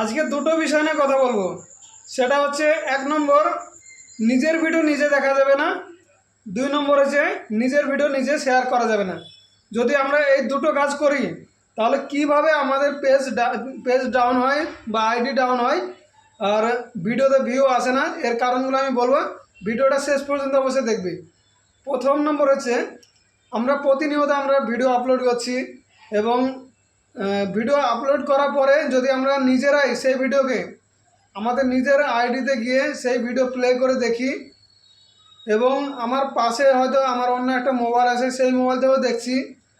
আজকে দুটো বিষয় নিয়ে কথা বলব। সেটা হচ্ছে, এক নম্বর, নিজের ভিডিও নিজে দেখা যাবে না। দুই নম্বর হচ্ছে, নিজের ভিডিও নিজে শেয়ার করা যাবে না। যদি আমরা এই দুটো কাজ করি, তাহলে কীভাবে আমাদের পেজ পেজ ডাউন হয় বা আইডি ডাউন হয়, আর ভিডিওতে ভিউ আসে না, এর কারণগুলো আমি বলব। ভিডিওটা শেষ পর্যন্ত অবশ্যই দেখবি। প্রথম নম্বর হচ্ছে, আমরা প্রতিনিয়ত আমরা ভিডিও আপলোড করছি এবং ভিডিও আপলোড করার পরে যদি আমরা নিজেরাই সেই ভিডিওকে আমাদের নিজের আইডিতে গিয়ে সেই ভিডিও প্লে করে দেখি, এবং আমার পাশে হয়তো আমার অন্য একটা মোবাইল আছে, সেই মোবাইল থেকেও দেখছি,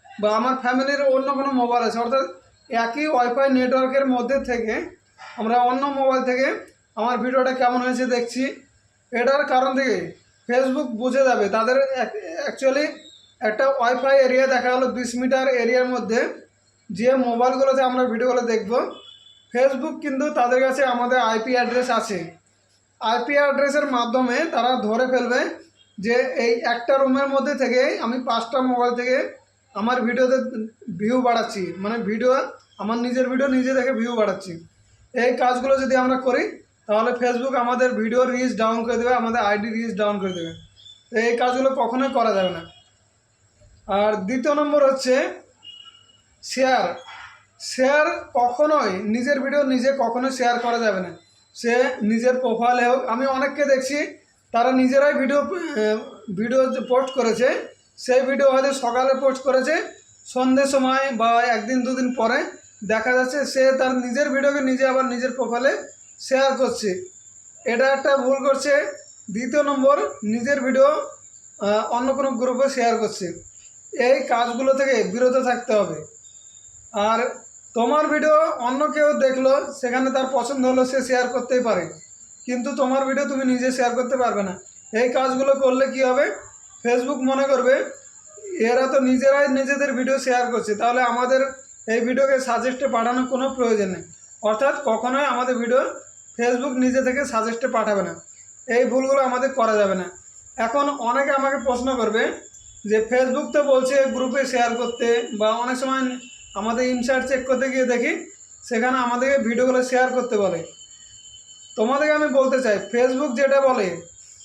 বা আমার ফ্যামিলির অন্য কোনো মোবাইল আছে। অর্থাৎ একই ওয়াইফাই নেটওয়ার্কের মধ্যে থেকে আমরা অন্য মোবাইল থেকে আমার ভিডিওটা কেমন হয়েছে দেখছি। এটার কারণ থেকে ফেসবুক বুঝে যাবে। তাদের অ্যাকচুয়ালি একটা ওয়াইফাই এরিয়া দেখা গেলো বিশ মিটার এরিয়ার মধ্যে। যে মোবাইলগুলোতে আমরা ভিডিওগুলো দেখব ফেসবুক কিন্তু তাদের কাছে আমাদের আইপি অ্যাড্রেস আছে। আইপি অ্যাড্রেসের মাধ্যমে তারা ধরে ফেলবে যে এই একটা রুমের মধ্যে থেকে আমি পাঁচটা মোবাইল থেকে আমার ভিডিওতে ভিউ বাড়াচ্ছি। মানে ভিডিও আমার নিজের ভিডিও নিজে দেখে ভিউ বাড়াচ্ছি। এই কাজগুলো যদি আমরা করি, তাহলে ফেসবুক আমাদের ভিডিও রিচ ডাউন করে দেবে, আমাদের আইডি রিচ ডাউন করে দেবে। তো এই কাজগুলো কখনোই করা যাবে না। আর দ্বিতীয় নম্বর হচ্ছে শেয়ার শেয়ার কখনোই নিজের ভিডিও নিজে কখনোই শেয়ার করা যাবে না। সে নিজের প্রোফাইলে হোক, আমি অনেককে দেখছি, তারা নিজেরাই ভিডিও ভিডিও পোস্ট করেছে, সেই ভিডিও হয়তো সকালে পোস্ট করেছে, সন্ধ্যের সময় বা একদিন, দুদিন পরে দেখা যাচ্ছে সে তার নিজের ভিডিওকে নিজে আবার নিজের প্রোফাইলে শেয়ার করছে। এটা একটা ভুল করছে। দ্বিতীয় নম্বর, নিজের ভিডিও অন্য কোনো গ্রুপে শেয়ার করছে। এই কাজগুলো থেকে বিরত থাকতে হবে। আর তোমার ভিডিও অন্য কেউ দেখল, সেখানে তার পছন্দ হলো, সে শেয়ার করতেই পারে। কিন্তু তোমার ভিডিও তুমি নিজে শেয়ার করতে পারবে না। এই কাজগুলো করলে কি হবে? ফেসবুক মনে করবে, এরা তো নিজেরাই নিজেদের ভিডিও শেয়ার করছে। তাহলে আমাদের এই ভিডিওকে সাজেস্টে পাঠানোর কোনো প্রয়োজন নেই। অর্থাৎ কখনোই আমাদের ভিডিও ফেসবুক নিজে থেকে সাজেস্টে পাঠাবে না। এই ভুলগুলো আমাদের করা যাবে না। এখন অনেকে আমাকে প্রশ্ন করবে যে ফেসবুক তো বলছে গ্রুপে শেয়ার করতে বা অনেক সময় আমাদের ইনসার্ট চেক করতে গিয়ে দেখি, সেখানে আমাদেরকে ভিডিওগুলো শেয়ার করতে বলে। তোমাদেরকে আমি বলতে চাই ফেসবুক যেটা বলে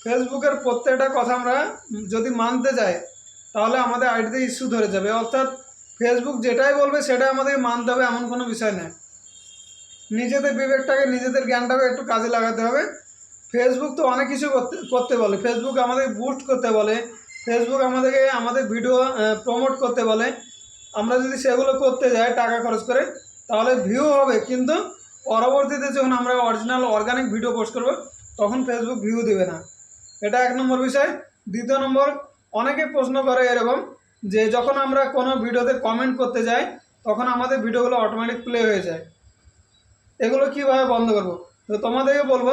ফেসবুকের প্রত্যেকটা কথা আমরা যদি মানতে যাই, তাহলে আমাদের আইডিতে ইস্যু ধরে যাবে। অর্থাৎ ফেসবুক যেটাই বলবে, সেটাই আমাদের মানতে হবে, এমন কোনো বিষয় নেই নিজেদের বিবেকটাকে, নিজেদের জ্ঞানটাকে একটু কাজে লাগাতে হবে। ফেসবুক তো অনেক কিছু করতে করতে বলে। ফেসবুক আমাদের বুস্ট করতে বলে। ফেসবুক আমাদেরকে, আমাদের ভিডিও প্রমোট করতে বলে। আমরা যদি সেগুলো করতে যাই টাকা খরচ করে, তাহলে ভিউ হবে। কিন্তু পরবর্তীতে যখন আমরা অরিজিনাল অর্গানিক ভিডিও পোস্ট করব, তখন ফেসবুক ভিউ দেবে না। এটা এক নম্বর বিষয়। দ্বিতীয় নম্বর, অনেকে প্রশ্ন করে এরকম যে যখন আমরা কোনো ভিডিওতে কমেন্ট করতে যাই, তখন আমাদের ভিডিওগুলো অটোমেটিক প্লে হয়ে যায়। এগুলো কীভাবে বন্ধ করব? তো তোমাদেরকে বলব,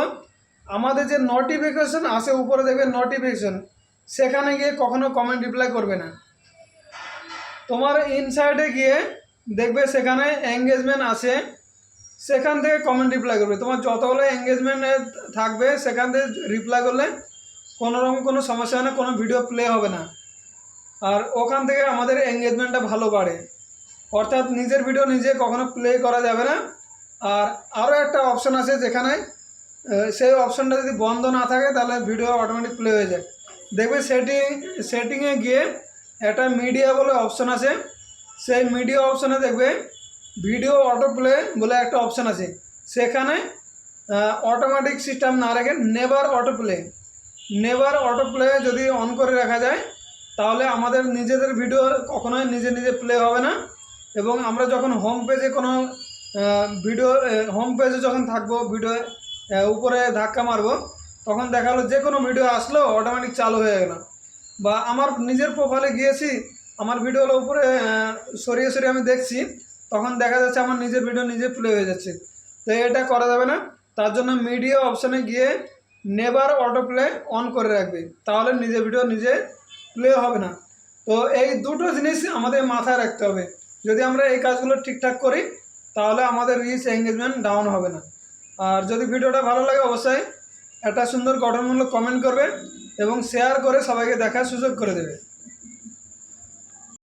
আমাদের যে নোটিফিকেশন আসে, উপরে দেখবে নোটিফিকেশন সেখানে গিয়ে কখনো কমেন্ট রিপ্লাই করবে না। তোমার ইনসাইডে গিয়ে দেখবে সেখানে এঙ্গেজমেন্ট আছে সেখান থেকে কমেন্ট রিপ্লাই করবে। তোমার যতগুলো এঙ্গেজমেন্ট থাকবে, সেখান থেকে রিপ্লাই করলে কোনো রকম কোনো সমস্যা হয় না কোনো ভিডিও প্লে হবে না। আর ওখান থেকে আমাদের এঙ্গেজমেন্টটা ভালো বাড়ে। অর্থাৎ নিজের ভিডিও নিজে কখনো প্লে করা যাবে না। আর আরও একটা অপশন আছে যেখানে সেই অপশনটা যদি বন্ধ না থাকে, তাহলে ভিডিও অটোমেটিক প্লে হয়ে যায়। দেখবে সেটিং সেটিংয়ে গিয়ে একটা মিডিয়া বলে অপশন আছে। সেই মিডিয়া অপশনে দেখবে ভিডিও অটো প্লে বলে একটা অপশন আছে। সেখানে অটোমেটিক সিস্টেম না রেখে never auto play never auto play যদি অন করে রাখা যায়, তাহলে আমাদের নিজেদের ভিডিও কখনোই নিজে নিজে প্লে হবে না। এবং আমরা যখন হোম পেজে কোনো ভিডিও হোম পেজে যখন থাকব ভিডিও উপরে ধাক্কা মারবো, তখন দেখা গেলো যে কোনো ভিডিও আসলো অটোমেটিক চালু হয়ে গেল। বা আমার নিজের প্রোফাইলে গিয়েছি, আমার ভিডিওগুলো উপরে সরিয়ে সরিয়ে আমি দেখছি, তখন দেখা যাচ্ছে আমার নিজের ভিডিও নিজে প্লে হয়ে যাচ্ছে। তো এটা করা যাবে না, তার জন্য মিডিয়া অপশানে গিয়ে নেবার অটো প্লে অন করে রাখবে, তাহলে নিজের ভিডিও নিজে প্লে হবে না। তো এই দুটো জিনিস আমাদের মাথায় রাখতে হবে, যদি আমরা এই কাজগুলো ঠিকঠাক করি, তাহলে আমাদের রিচ এঙ্গেজমেন্ট ডাউন হবে না। আর যদি ভিডিওটা ভালো লাগে, অবশ্যই একটা সুন্দর গঠনমূলক কমেন্ট করবে। এবং শেয়ার করে সবাইকে দেখার সুযোগ করে দেবে।